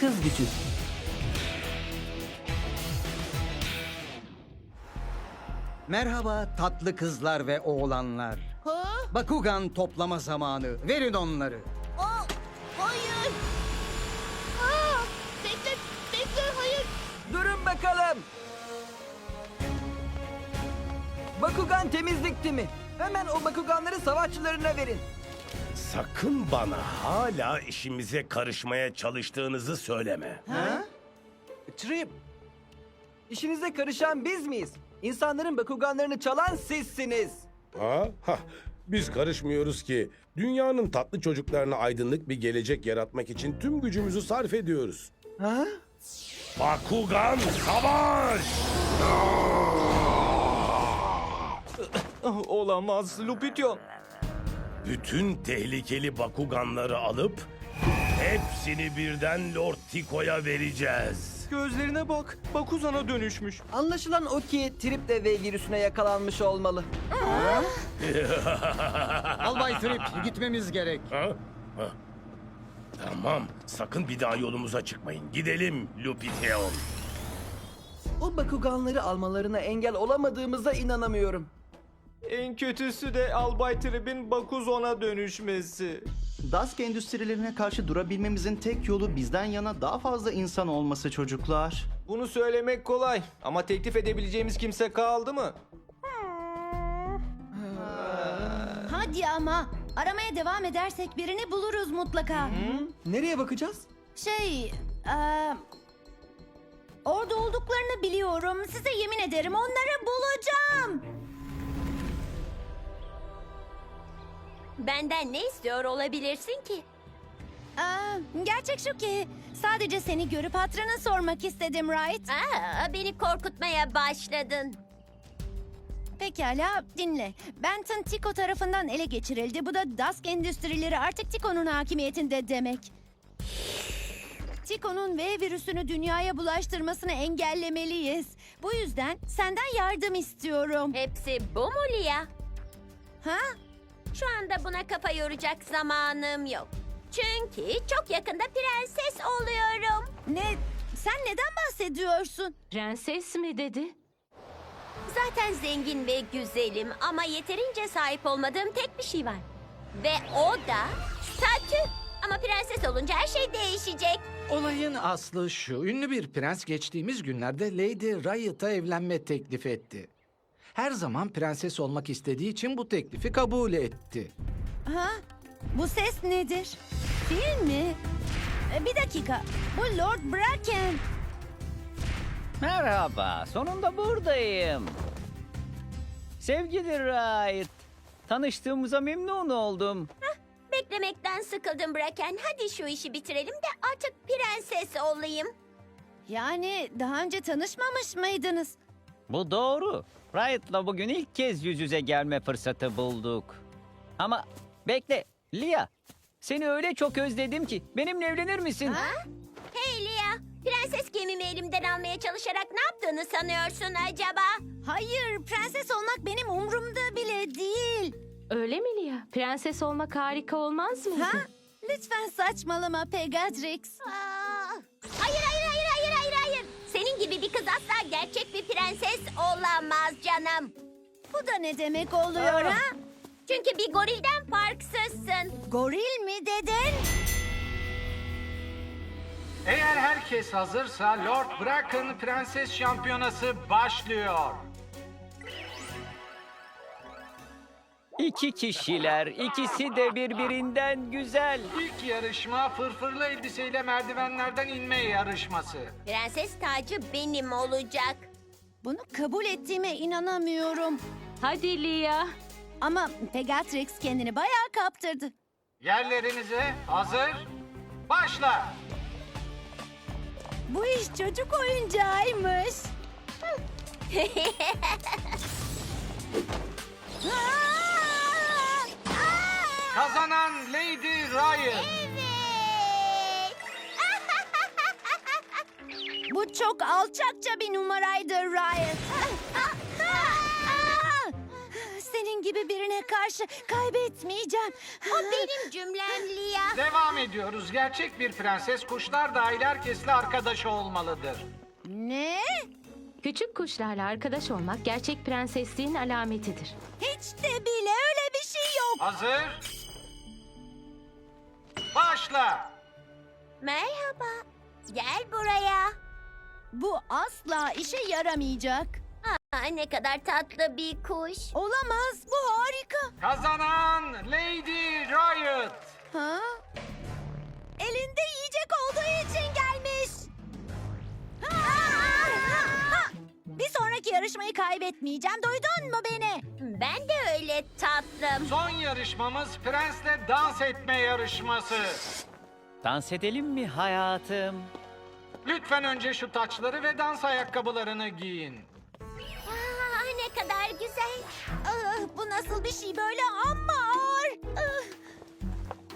kız gücü. Merhaba tatlı kızlar ve oğlanlar. Ha? Bakugan toplama zamanı. Verin onları. Aa, hayır. Aa, bekle, bekle, hayır. Durun bakalım. Bakugan temizlik timi. Hemen o Bakuganları savaşçılarına verin. Sakın bana hala işimize karışmaya çalıştığınızı söyleme. Trip. İşinize karışan biz miyiz? İnsanların Bakuganlarını çalan sizsiniz. Ha? Ha. Biz karışmıyoruz ki. Dünyanın tatlı çocuklarına aydınlık bir gelecek yaratmak için tüm gücümüzü sarf ediyoruz. Ha? Bakugan savaş! Olamaz Lupityon. Bütün tehlikeli Bakuganları alıp hepsini birden Lord Tiko'ya vereceğiz. Gözlerine bak. Bakuzan'a dönüşmüş. Anlaşılan o ki Trip de V virüsüne yakalanmış olmalı. Albay Trip gitmemiz gerek. Ha? Ha. Tamam. Sakın bir daha yolumuza çıkmayın. Gidelim Lupiteon. O Bakuganları almalarına engel olamadığımıza inanamıyorum. En kötüsü de Albay Trip'in Bakuzon'a dönüşmesi. Dask endüstrilerine karşı durabilmemizin tek yolu bizden yana daha fazla insan olması çocuklar. Bunu söylemek kolay ama teklif edebileceğimiz kimse kaldı mı? Hadi ama. Aramaya devam edersek birini buluruz mutlaka. Nereye bakacağız? Şey, eee, orada olduklarını biliyorum. Size yemin ederim onları bulacağım. Benden ne istiyor olabilirsin ki? Aa, gerçek şu ki sadece seni görüp hatırını sormak istedim Wright. Aa, beni korkutmaya başladın. Pekala dinle. Benton Tico tarafından ele geçirildi. Bu da Dusk endüstrileri artık Tico'nun hakimiyetinde demek. Tico'nun V virüsünü dünyaya bulaştırmasını engellemeliyiz. Bu yüzden senden yardım istiyorum. Hepsi bu mu Lia? Ha? Şu anda buna kafa yoracak zamanım yok. Çünkü çok yakında prenses oluyorum. Ne? Sen neden bahsediyorsun? Prenses mi dedi? Zaten zengin ve güzelim ama yeterince sahip olmadığım tek bir şey var. Ve o da statü. Ama prenses olunca her şey değişecek. Olayın aslı şu. Ünlü bir prens geçtiğimiz günlerde Lady Riot'a evlenme teklif etti. Her zaman prenses olmak istediği için bu teklifi kabul etti. Ha? Bu ses nedir? Fil mi? E, Bir dakika. Bu Lord Bracken. Merhaba, sonunda buradayım. Sevgili Wright, tanıştığımıza memnun oldum. Beklemekten sıkıldım Braken. Hadi şu işi bitirelim de artık prenses olayım. Yani daha önce tanışmamış mıydınız? Bu doğru. Wright'la bugün ilk kez yüz yüze gelme fırsatı bulduk. Ama bekle, Lia. Seni öyle çok özledim ki. Benimle evlenir misin? Ha? Hey Lia, prenses gemimi elimden almaya çalışarak ne yaptığını sanıyorsun acaba? Hayır, prenses olmak benim umurumda bile değil. Öyle mi Lia? Prenses olmak harika olmaz mıydı? Ha? Lütfen saçmalama Pegatrix. Aa, hayır hayır hayır hayır. Senin gibi bir kız asla gerçek bir prenses olamaz canım. Bu da ne demek oluyor ha? Çünkü bir gorilden farksızsın. Goril mi dedin? Eğer herkes hazırsa Lord Bracken Prenses Şampiyonası başlıyor. İki kişiler, ikisi de birbirinden güzel. İlk yarışma fırfırlı elbiseyle merdivenlerden inme yarışması. Prenses tacı benim olacak. Bunu kabul ettiğime inanamıyorum. Hadi Lia. Ama Pegatrix kendini bayağı kaptırdı. Yerlerinize hazır, başla. Bu iş çocuk oyuncağıymış. Aa! Kazanan Lady Ryan. Bu çok alçakça bir numaraydı Riot. Senin gibi birine karşı kaybetmeyeceğim. O benim cümlem Lia. Devam ediyoruz. Gerçek bir prenses kuşlar dahil herkesle arkadaşı olmalıdır. Ne? Küçük kuşlarla arkadaş olmak gerçek prensesliğin alametidir. Hiç de bile öyle bir şey yok. Hazır? Başla. Merhaba. Gel buraya. Bu asla işe yaramayacak. Aa, ne kadar tatlı bir kuş. Olamaz. Bu harika. Kazanan Lady Riot. Ha? Elinde yiyecek olduğu için gelmiş. Ha! Ha! Bir sonraki yarışmayı kaybetmeyeceğim. Duydun mu beni? Ben de öyle tatlım. Son yarışmamız prensle dans etme yarışması. Dans edelim mi hayatım? Lütfen önce şu taçları ve dans ayakkabılarını giyin. Aa, ne kadar güzel. Ah, bu nasıl bir şey böyle amma ağır. Ah.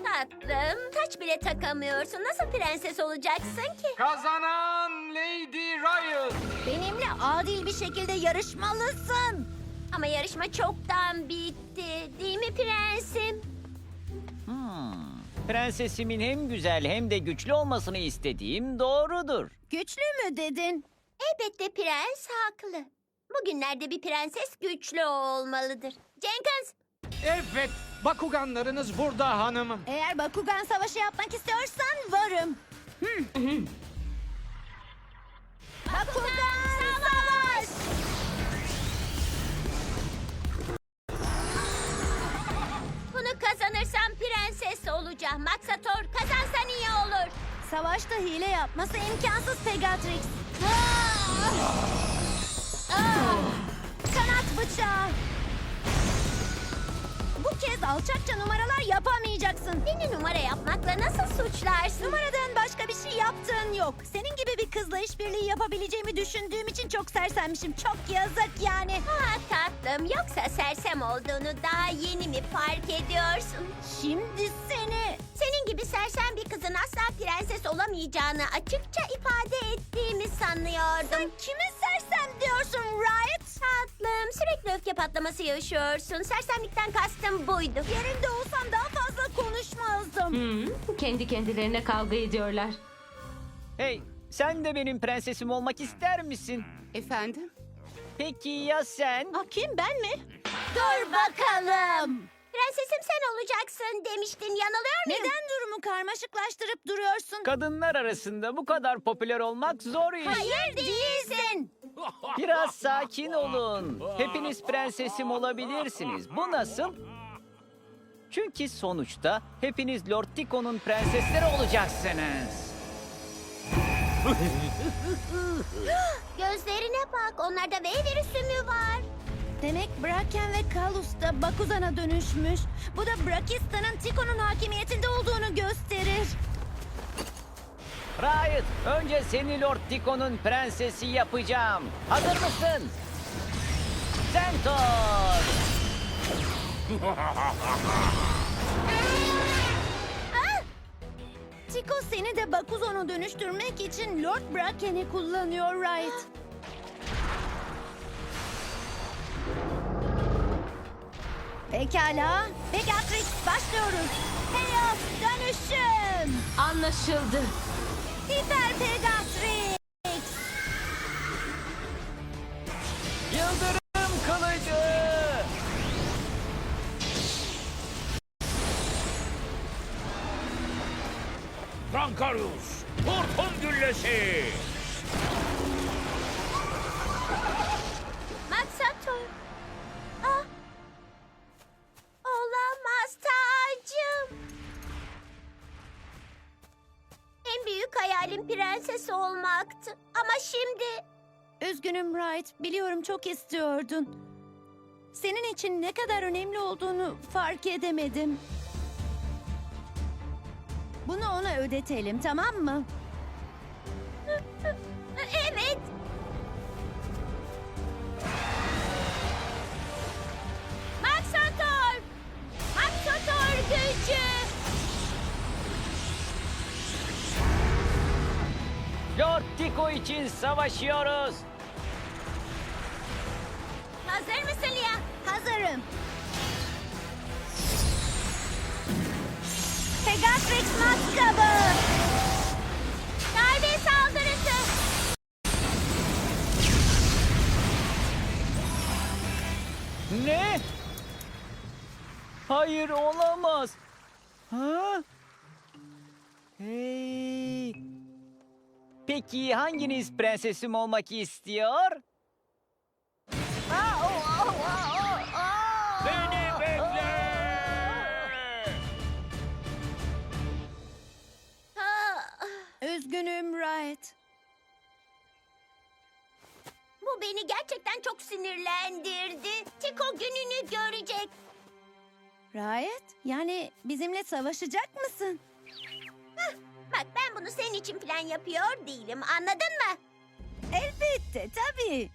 Tatlım, taç bile takamıyorsun. Nasıl prenses olacaksın ki? Kazanan Lady Riot. Benimle adil bir şekilde yarışmalısın. Ama yarışma çoktan bitti. Değil mi prensim? Prensesimin hem güzel hem de güçlü olmasını istediğim doğrudur. Güçlü mü dedin? Elbette prens haklı. Bugünlerde bir prenses güçlü olmalıdır. Jenkins, Evet, Bakuganlarınız burada hanımım. Eğer Bakugan savaşı yapmak istiyorsan varım. Hmm. Bakugan kazanırsam prenses olacağım. Maxator kazansan iyi olur. Savaşta hile yapması imkansız Pegatrix. Ah! Ah! Kanat bıçağı. Bu kez alçakça numaralar yapamayacaksın. Beni numara yapmakla nasıl suçlarsın? Numaradan başka bir şey yaptığın yok. Senin gibi bir kızla işbirliği yapabileceğimi düşündüğüm için çok sersemmişim. Çok yazık yani. Ha tatlım, yoksa sersem olduğunu daha yeni mi fark ediyorsun? Şimdi seni... Senin gibi sersem bir kızın asla prenses olamayacağını açıkça ifade ettiğimi sanıyordum. Sen kimi sersem diyorsun Riot? Tatlım, sürekli öfke patlaması yaşıyorsun. Sersemlikten kastım buydu. Yerinde olsam daha fazla konuşmazdım. Hmm, kendi kendilerine kavga ediyorlar. Hey, sen de benim prensesim olmak ister misin? Efendim? Peki ya sen? Ah, kim ben mi? Dur bakalım. Prensesim sen olacaksın demiştin, yanılıyor muyum? Neden durumu karmaşıklaştırıp duruyorsun? Kadınlar arasında bu kadar popüler olmak zor iş. Hayır değilsin. Biraz sakin olun. Hepiniz prensesim olabilirsiniz. Bu nasıl? Çünkü sonuçta hepiniz Lord Tico'nun prensesleri olacaksınız. Gözlerine bak, onlarda V virüsü mü var? Demek Braken ve Kalus da Bakuzan'a dönüşmüş. Bu da Brakistan'ın Tikon'un hakimiyetinde olduğunu gösterir. Riot, önce seni Lord Tico'nun prensesi yapacağım. Hazır mısın? Centaur! Tiko seni de Bakuzon'u dönüştürmek için Lord Braken'i kullanıyor Riot. Pekala. Pegatrix başlıyoruz. Chaos dönüşüm. Anlaşıldı. Hiper Pegatrix. Yıldırım kılıcı! Drankarius, Hortum güllesi. Hayalim prenses olmaktı. Ama şimdi Üzgünüm Wright. Biliyorum çok istiyordun. Senin için ne kadar önemli olduğunu fark edemedim. Bunu ona ödetelim tamam mı? Meksiko için savaşıyoruz. Hazır mısın Lia? Hazırım. Pegatrix maskabı. Darbe saldırısı. Ne? Hayır olamaz. Ha? Peki hanginiz prensesim olmak istiyor? Aa, o, o, o, o, o. Beni bekle. Üzgünüm Wright. Bu beni gerçekten çok sinirlendirdi. Tiko gününü görecek. Wright, yani bizimle savaşacak mısın? Bak ben bunu senin için plan yapıyor değilim. Anladın mı? Elbette, tabii.